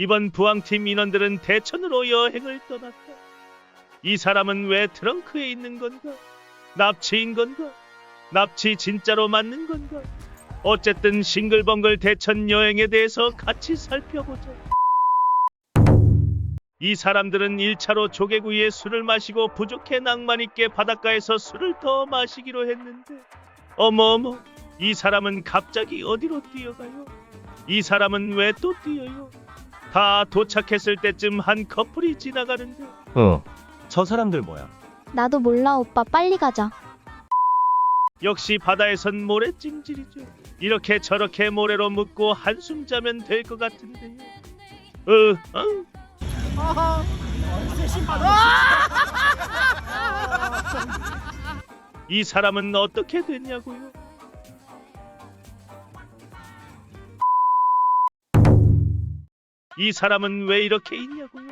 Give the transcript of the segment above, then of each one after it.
이번 부항팀 인원들은 대천으로 여행을 떠났다. 이 사람은 왜 트렁크에 있는 건가? 납치인 건가? 납치 진짜로 맞는 건가? 어쨌든 싱글벙글 대천 여행에 대해서 같이 살펴보자. 이 사람들은 1차로 조개구이에 술을 마시고 부족해 낭만 있게 바닷가에서 술을 더 마시기로 했는데 어머어머 이 사람은 갑자기 어디로 뛰어가요? 이 사람은 왜 또 뛰어요? 다 도착했을 때쯤 한 커플이 지나가는데 어. 저 사람들 뭐야? 나도 몰라 오빠 빨리 가자. 역시 바다에선 모래 찜질이죠. 이렇게 저렇게 모래로 묶고 한숨 자면 될 것 같은데요. 어, 어? 이 사람은 어떻게 됐냐고요? 이 사람은 왜 이렇게 있냐고요?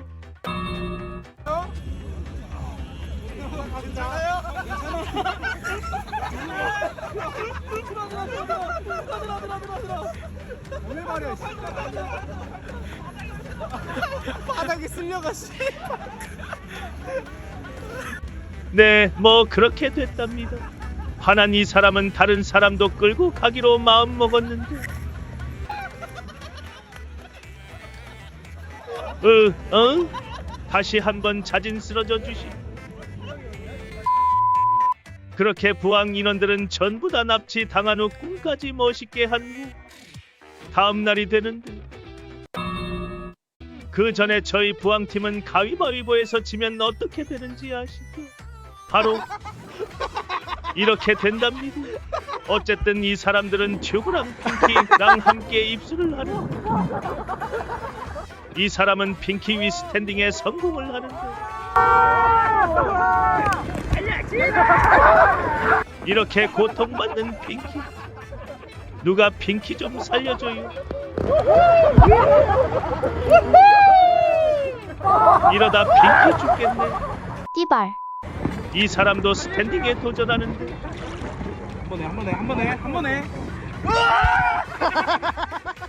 왜 말이야 씨. 바닥에 쓸려가 씨. 네, 뭐 그렇게 됐답니다. 화난 이 사람은 다른 사람도 끌고 가기로 마음 먹었는데. 어, 어? 다시 한번 자진 쓰러져 주시. 그렇게 부항 인원들은 전부 다 납치 당한 후 꿈까지 멋있게 한 후 다음 날이 되는데 그 전에 저희 부항팀은 가위바위보에서 지면 어떻게 되는지 아시죠? 바로 이렇게 된답니다. 어쨌든 이 사람들은 튜브랑 핑키랑 함께 입술을 하는 이 사람은 핑키 위 스탠딩에 성공을 하는데 이렇게 고통받는 핑키 누가 핑키 좀 살려줘요 이러다 핑키 죽겠네 띠발. 이 사람도 스탠딩에 도전하는데 한 번에 한 번에 한 번에 한 번에.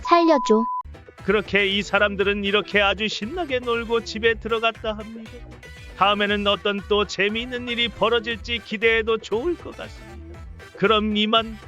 살려줘. 그렇게 이 사람들은 이렇게 아주 신나게 놀고 집에 들어갔다 합니다. 다음에는 어떤 또 재미있는 일이 벌어질지 기대해도 좋을 것 같습니다. 그럼 이만